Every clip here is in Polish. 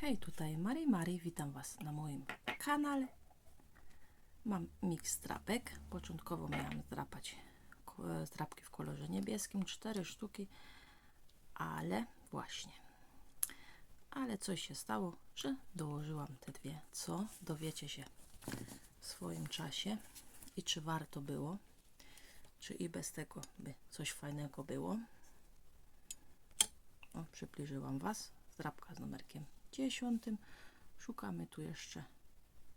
Hej, tutaj Mari Mari, witam Was na moim kanale. Mam miks drapek. Początkowo miałam zdrapać ko- zdrapki w kolorze niebieskim, cztery sztuki, ale właśnie. Ale coś się stało, że dołożyłam te dwie. Co? Dowiecie się w swoim czasie i czy warto było, czy i bez tego by coś fajnego było. O, przybliżyłam Was. Zdrapka z numerkiem 10. Szukamy tu jeszcze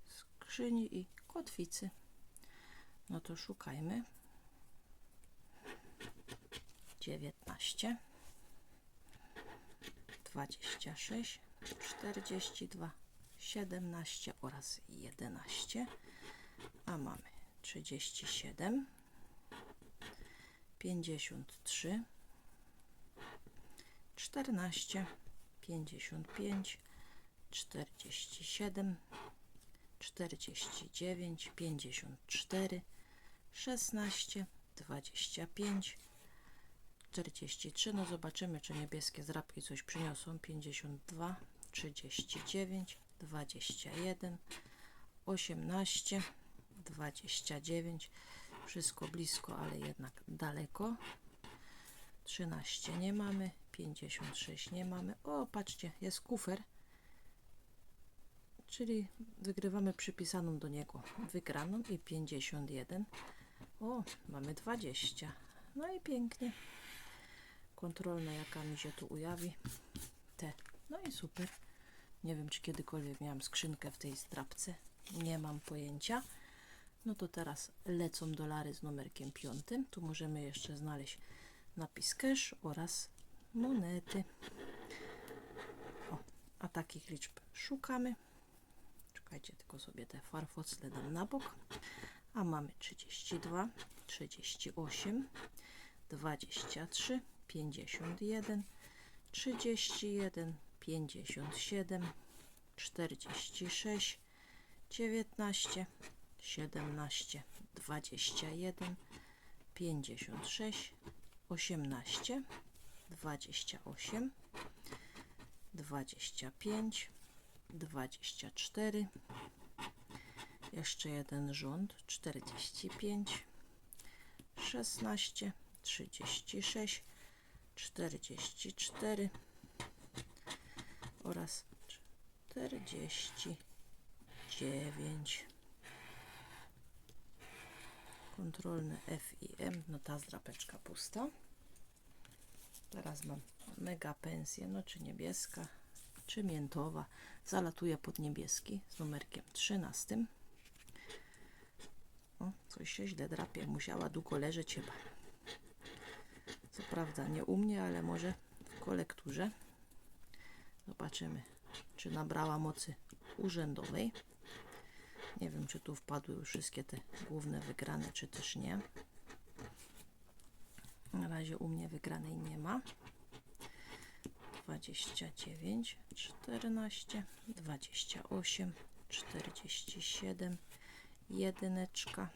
skrzyni i kotwicy. No to szukajmy. 19, 26, 42, 17 oraz 11. A mamy 37, 53, 14, 55, 47, 49, 54, 16, 25, 43. No zobaczymy, czy niebieskie zrabki coś przyniosą. 52, 39, 21, 18, 29. Wszystko blisko, ale jednak daleko. 13 nie mamy, 56 nie mamy. O, patrzcie, jest kufer. Czyli wygrywamy przypisaną do niego wygraną i 51. O, mamy 20. No i pięknie. Kontrolna jaka mi się tu ujawi. Te. No i super. Nie wiem, czy kiedykolwiek miałam skrzynkę w tej strapce. Nie mam pojęcia. No to teraz lecą dolary z numerkiem 5. Tu możemy jeszcze znaleźć napis cash oraz monety. O, a takich liczb szukamy. Czekajcie, tylko sobie te farfocle dam na bok. A mamy 32, 38, 23, 51, 31, 57, 46, 19, 17, 21, 56, 18, 28, 25, 24, jeszcze jeden rząd 45, 16, 36, 44 oraz 49. Kontrolny F i M, no ta zdrapeczka pusta. Teraz mam mega pensję, no czy niebieska, czy miętowa. Zalatuję pod niebieski z numerkiem 13. O, coś się źle drapie, musiała długo leżeć chyba. Co prawda nie u mnie, ale może w kolekturze. Zobaczymy, czy nabrała mocy urzędowej. Nie wiem, czy tu wpadły już wszystkie te główne wygrane, czy też nie. Na razie u mnie wygranej nie ma. 29, 14, 28, 47, jedyneczka,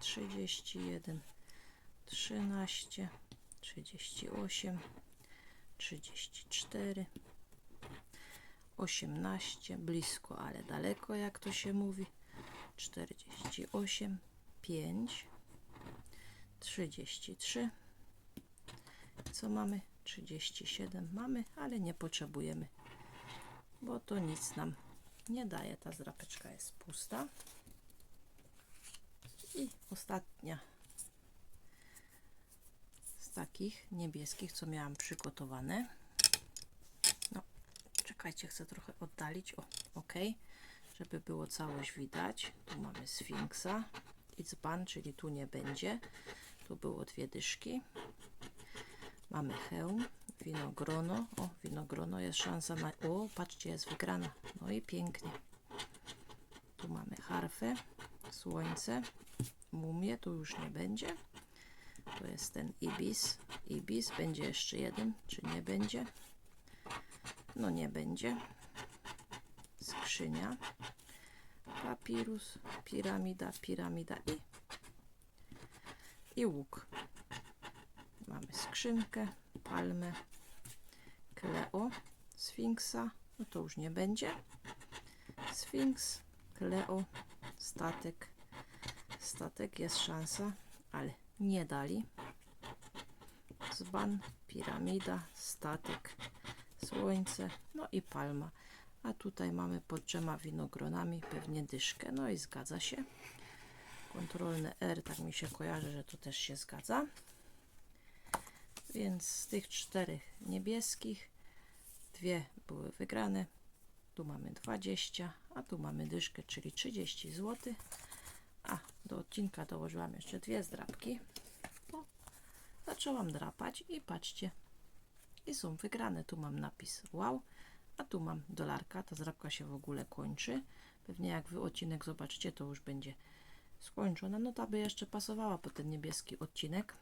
31, 13, 38, 34, 18, blisko, ale daleko, jak to się mówi, 48, 5, 33, co mamy? 37 mamy, ale nie potrzebujemy, bo to nic nam nie daje. Ta zrapeczka jest pusta. I ostatnia z takich niebieskich, co miałam przygotowane. No, czekajcie, chcę trochę oddalić. O, ok, żeby było całość widać. Tu mamy Sfinksa i dzban, czyli tu nie będzie. Tu było dwie dyszki. Mamy hełm, winogrono. O, winogrono jest szansa na. O, patrzcie, jest wygrana. No i pięknie. Tu mamy harfę, słońce, mumię, tu już nie będzie. To jest ten ibis. Ibis, będzie jeszcze jeden, czy nie będzie? No nie będzie. Skrzynia, papirus, piramida, piramida i, i łuk. Skrzynkę, palmę, Kleo, Sfinksa, no to już nie będzie. Sfinks, Kleo, statek. Statek jest szansa, ale nie dali. Dzban, piramida, statek, słońce, no i palma. A tutaj mamy pod trzema winogronami pewnie dyszkę. No i zgadza się. Kontrolne R, tak mi się kojarzy, że to też się zgadza. Więc z tych czterech niebieskich dwie były wygrane. Tu mamy 20, a tu mamy dyszkę, czyli 30 zł. A do odcinka dołożyłam jeszcze dwie zdrabki. O, zaczęłam drapać i patrzcie. I są wygrane. Tu mam napis wow, a tu mam dolarka. Ta zdrabka się w ogóle kończy. Pewnie jak wy odcinek zobaczycie, to już będzie skończona. No ta by jeszcze pasowała po ten niebieski odcinek.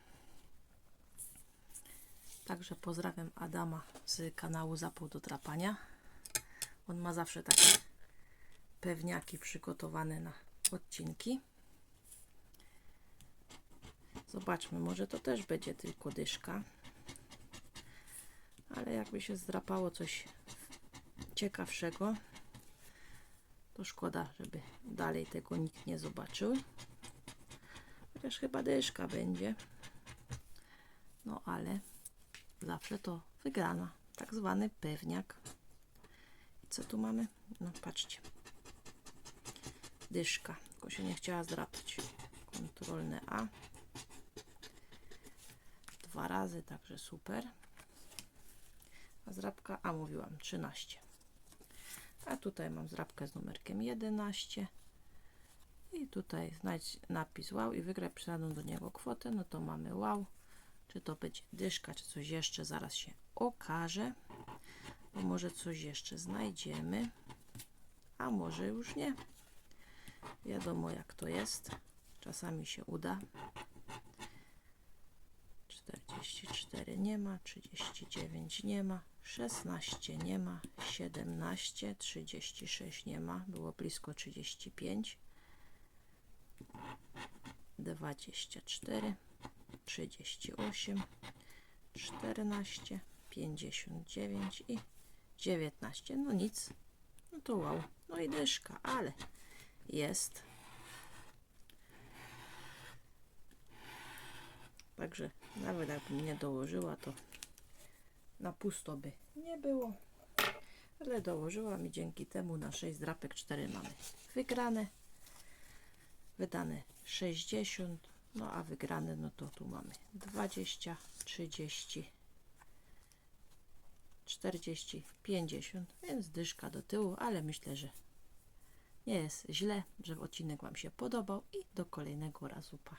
Także pozdrawiam Adama z kanału Zapał do Drapania. On ma zawsze takie pewniaki przygotowane na odcinki. Zobaczmy, może to też będzie tylko dyszka. Ale jakby się zdrapało coś ciekawszego, to szkoda, żeby dalej tego nikt nie zobaczył. Chociaż chyba dyszka będzie. No ale zawsze to wygrana. Tak zwany pewniak. Co tu mamy? No patrzcie. Dyszka. Tylko się nie chciała zdrapać. Kontrolne A. Dwa razy, także super. A zrabka A mówiłam 13. A tutaj mam zrabkę z numerkiem 11. I tutaj znajdź napis wow i wygraj przydaną do niego kwotę. No to mamy wow. Czy to będzie dyszka, czy coś jeszcze, zaraz się okaże. Bo może coś jeszcze znajdziemy, a może już nie. Wiadomo jak to jest. Czasami się uda. 44 nie ma, 39 nie ma, 16 nie ma, 17, 36 nie ma, było blisko 35, 24, 38, 14, 59 i 19. No nic, no to wow, no i dyszka, ale jest. Także nawet jakbym nie dołożyła, to na pusto by nie było. Ale dołożyłam i dzięki temu na 6 drapek 4 mamy wygrane. Wydane 60, no a wygrane no to tu mamy 20, 30, 40, 50, więc dyszka do tyłu, ale myślę, że nie jest źle, że odcinek Wam się podobał i do kolejnego razu pa.